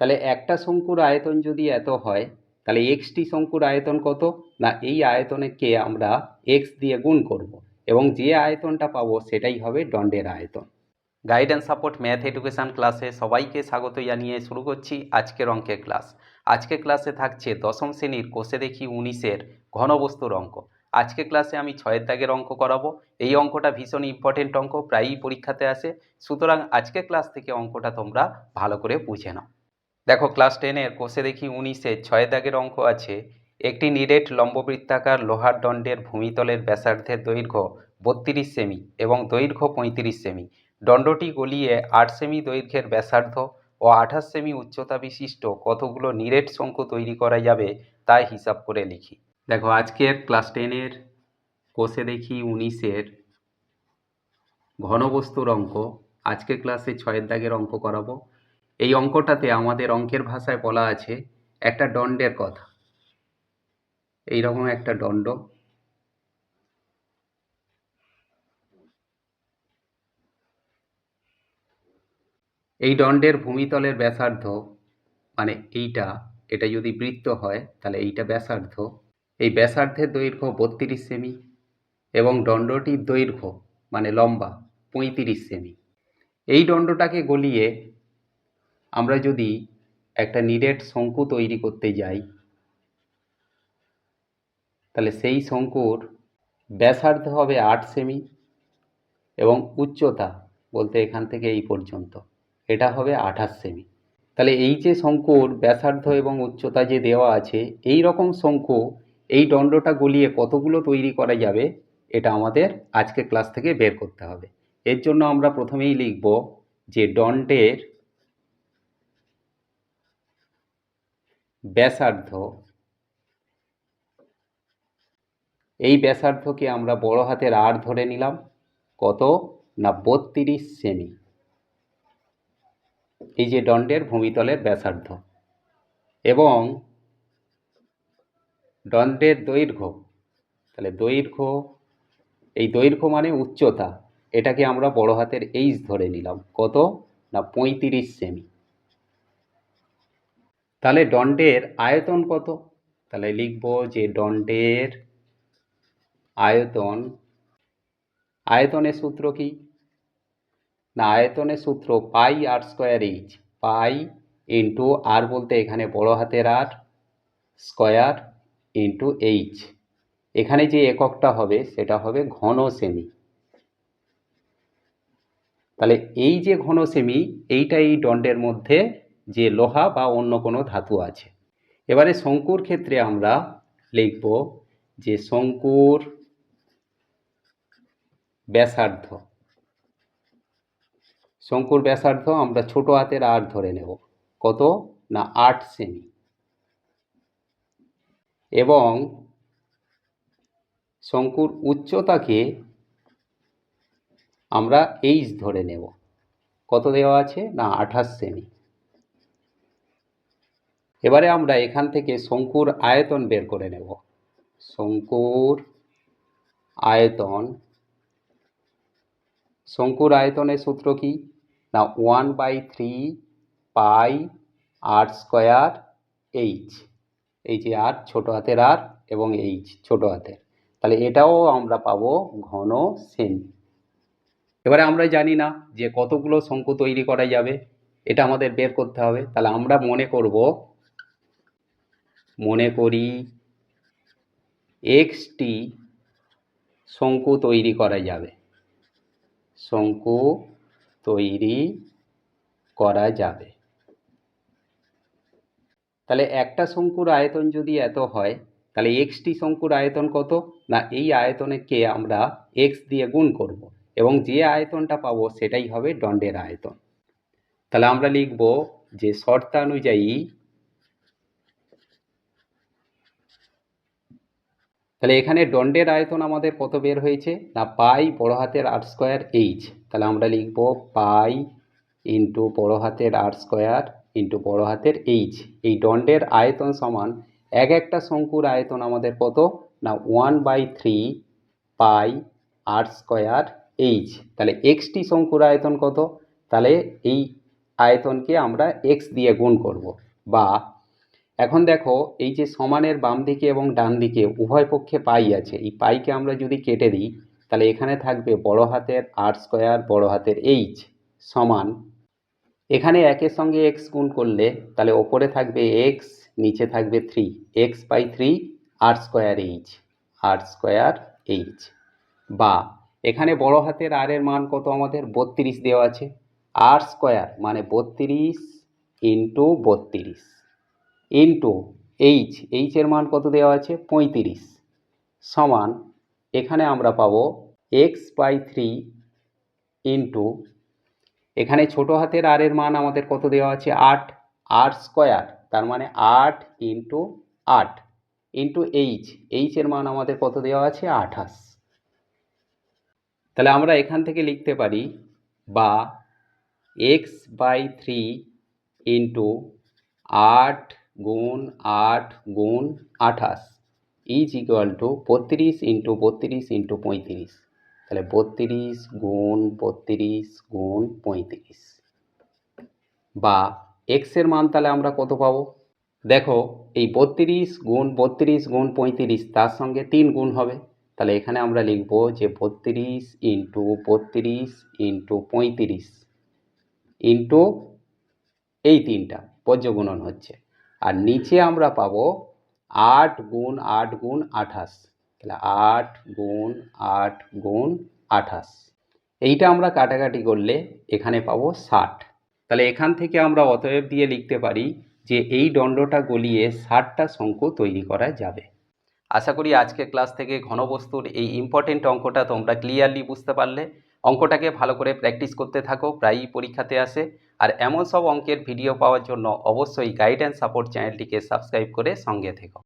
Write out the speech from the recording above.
তাহলে একটা শঙ্কুর আয়তন যদি এত হয়, তাহলে এক্সটি শঙ্কুর আয়তন কত? না, এই আয়তনকে আমরা এক্স দিয়ে গুণ করব এবং যে আয়তনটা পাবো সেটাই হবে দণ্ডের আয়তন। গাইডেন্স সাপোর্ট ম্যাথ এডুকেশান ক্লাসে সবাইকে স্বাগত জানিয়ে শুরু করছি আজকের অঙ্কের ক্লাস আজকের ক্লাসে থাকছে দশম শ্রেণির কোষে দেখি উনিশের ঘনবস্তুর অঙ্ক। আজকে ক্লাসে আমি ছয়ের দাগের অঙ্ক করাবো। এই অঙ্কটা ভীষণ ইম্পর্টেন্ট অঙ্ক, প্রায়ই পরীক্ষাতে আসে। সুতরাং আজকে ক্লাস থেকে অঙ্কটা তোমরা ভালো করে বুঝে নাও। দেখো ক্লাস টেনের কোষে দেখি উনিশের ছয় দাগের অঙ্ক আছে। একটি নিরেট লম্ববৃত্তাকার লোহার দণ্ডের ভূমিতলের ব্যাসার্ধের দৈর্ঘ্য বত্রিশ সেমি এবং দৈর্ঘ্য পঁয়ত্রিশ সেমি। দণ্ডটি গলিয়ে আট সেমি দৈর্ঘ্যের ব্যাসার্ধ ও আঠাশ সেমি উচ্চতা বিশিষ্ট কতগুলো নিরেট শঙ্কু তৈরি করা যাবে তাই হিসাব করে লিখি। দেখো, আজকের ক্লাস টেনের কোষে দেখি উনিশের ঘনবস্তুর অঙ্ক। আজকে ক্লাসে ছয়ের দাগের অঙ্ক করাবো। এই অঙ্কটাতে আমাদের অঙ্কের ভাষায় বলা আছে একটা দণ্ডের কথা। এই রকম একটা দণ্ড। এই দণ্ডের ভূমিতলের ব্যাসার্ধ মানে এইটা, এটা যদি বৃত্ত হয়, তাহলে এইটা ব্যাসার্ধ। এই ব্যাসার্ধের দৈর্ঘ্য বত্রিশ সেমি এবং দণ্ডটির দৈর্ঘ্য মানে লম্বা পঁয়ত্রিশ সেমি। এই দণ্ডটাকে গলিয়ে আমরা যদি একটা নিরেট শঙ্কু তৈরি করতে যাই, তাহলে সেই শঙ্কুর ব্যাসার্ধ হবে আট সেমি এবং উচ্চতা বলতে এখান থেকে এই পর্যন্ত, এটা হবে আঠাশ সেমি। তাহলে এই যে শঙ্কুর ব্যাসার্ধ এবং উচ্চতা যে দেওয়া আছে, এই রকম শঙ্কু এই দণ্ডটা গলিয়ে কতগুলো তৈরি করা যাবে, এটা আমাদের আজকে ক্লাস থেকে বের করতে হবে। এর জন্য আমরা প্রথমেই লিখব যে দণ্ডের ব্যাসার্ধ। এই ব্যাসার্ধকে আমরা বড় হাতের আর ধরে নিলাম। কত? না, বত্রিশ সেমি। এই যে দণ্ডের ভূমিতলের ব্যাসার্ধ। এবং দণ্ডের দৈর্ঘ্য। তাহলে দৈর্ঘ্য, এই দৈর্ঘ্য মানে উচ্চতা। এটাকে আমরা বড় হাতের এইচ ধরে নিলাম। কত? না, পঁয়ত্রিশ সেমি। তাহলে দণ্ডের আয়তন কত? তাহলে লিখব যে দণ্ডের আয়তন, আয়তনের সূত্র কি? না, আয়তনের সূত্র pi R square H pi into R বলতে এখানে বড় হাতের আর স্কোয়ার ইন্টু এইচ এখানে যে এককটা হবে, সেটা হবে ঘন সেমি তাহলে এই যে ঘন সেমি এইটা এই দণ্ডের মধ্যে যে লোহা বা অন্য কোনো ধাতু আছে। এবারে শঙ্কুর ক্ষেত্রে আমরা লিখব যে শঙ্কুর ব্যাসার্ধ। শঙ্কুর ব্যাসার্ধ আমরা ছোট হাতের আর ধরে নেব। কত? না, আট সেমি। এবং শঙ্কুর উচ্চতাকে আমরা এইচ ধরে নেব। কত দেওয়া আছে? না, আঠাশ সেমি। এবারে আমরা এখান থেকে শঙ্কুর আয়তন বের করে নেব। শঙ্কুর আয়তন, শঙ্কুর আয়তনের সূত্র কি? না one by three pi R square H এই যে আর ছোটো হাতের আর এবং এইচ ছোটো হাতের। তাহলে এটাও আমরা পাবো ঘন সেমি। এবারে আমরা জানি না যে কতগুলো শঙ্কু তৈরি করা যাবে। এটা আমাদের বের করতে হবে। তাহলে আমরা মনে করব মনে করি, এক্সটি শঙ্কু তৈরি করা যাবে। শঙ্কু তৈরি করা যাবে। তাহলে একটা শঙ্কুর আয়তন যদি এত হয়, তাহলে এক্সটি শঙ্কুর আয়তন কত? না, এই আয়তনকে আমরা এক্স দিয়ে গুণ করব এবং যে আয়তনটা পাবো সেটাই হবে দণ্ডের আয়তন। তাহলে আমরা লিখব যে শর্তানুযায়ী তাহলে এখানে দণ্ডের আয়তন আমাদের কত বের হয়েছে? না, পাই বড় হাতের আট স্কোয়ার এইচ তাহলে আমরা লিখব পাই ইন্টু বড় হাতের আট স্কোয়ার ইন্টু বড় হাতের এইচ এই দণ্ডের আয়তন সমান এক একটা শঙ্কুর আয়তন আমাদের কত? না one by three pi R square H তাহলে এক্সটি শঙ্কুর আয়তন কত? তাহলে এই আয়তনকে আমরা এক্স দিয়ে গুণ করব বা এখন দেখো, এই যে সমানের বাম দিকে এবং ডান দিকে উভয় পক্ষে পাই আছে, এই পাইকে আমরা যদি কেটে দিই, তাহলে এখানে থাকবে বড় হাতের আর স্কোয়ার বড় হাতের এইচ সমান। এখানে একের সঙ্গে এক্স গুণ করলে, তাহলে ওপরে থাকবে এক্স নিচে থাকবে three X by three R square H R square H বা, এখানে বড় হাতের আর এর মান কত আমাদের? বত্রিশ দেওয়া আছে। আর স্কোয়ার মানে বত্রিশ ইন্টু বত্রিশ। ইন্টু এইচ এইচের মান কত দেওয়া আছে? পঁয়ত্রিশ। সমান এখানে আমরা পাবো এক্স বাই থ্রি ইন্টু এখানে ছোট হাতের আর এর মান আমাদের কত দেওয়া আছে? আট। আর স্কোয়ার তার মানে আট ইন্টু আট। ইন্টু এইচ এইচের মান আমাদের কত দেওয়া আছে? আঠাশ। তাহলে আমরা এখান থেকে লিখতে পারি বা এক্স বাই থ্রি ইন্টু আট গুণ আট গুণ আঠাশ ইজ ইকুয়াল টু বত্রিশ ইন্টু বত্রিশ ইন্টু পঁয়ত্রিশ। তাহলে বত্রিশ গুণ বত্রিশ গুণ পঁয়ত্রিশ। বা এক্সের মান তাহলে আমরা কত পাবো? দেখো, এই বত্রিশ গুণ বত্রিশ গুণ পঁয়ত্রিশ তার সঙ্গে তিন গুণ হবে। তাহলে এখানে আমরা লিখব যে বত্রিশ ইন্টু বত্রিশ ইন্টু পঁয়ত্রিশ ইন্টু এই তিনটা পর্যগুণন হচ্ছে। আর নিচে আমরা পাবো আট গুণ আট গুণ আঠাশ। তাহলে আট গুণ আট গুণ আঠাশ। এইটা আমরা কাটাকাটি করলে এখানে পাবো ষাট। তাহলে এখান থেকে আমরা অতএব দিয়ে লিখতে পারি যে এই দণ্ডটা গলিয়ে ষাটটা শঙ্ক তৈরি করা যাবে। আশা করি আজকের ক্লাস থেকে ঘনবস্তুর এই ইম্পর্টেন্ট অঙ্কটা তোমরা ক্লিয়ারলি বুঝতে পারলে। অঙ্কটাকে ভালো করে প্র্যাকটিস করতে থাকো, প্রায়ই পরীক্ষাতে আসে। আর এমন সব অঙ্কের ভিডিও পাওয়ার জন্য অবশ্যই গাইড অ্যান্ড সাপোর্ট চ্যানেলটিকে সাবস্ক্রাইব করে সঙ্গে থেকো।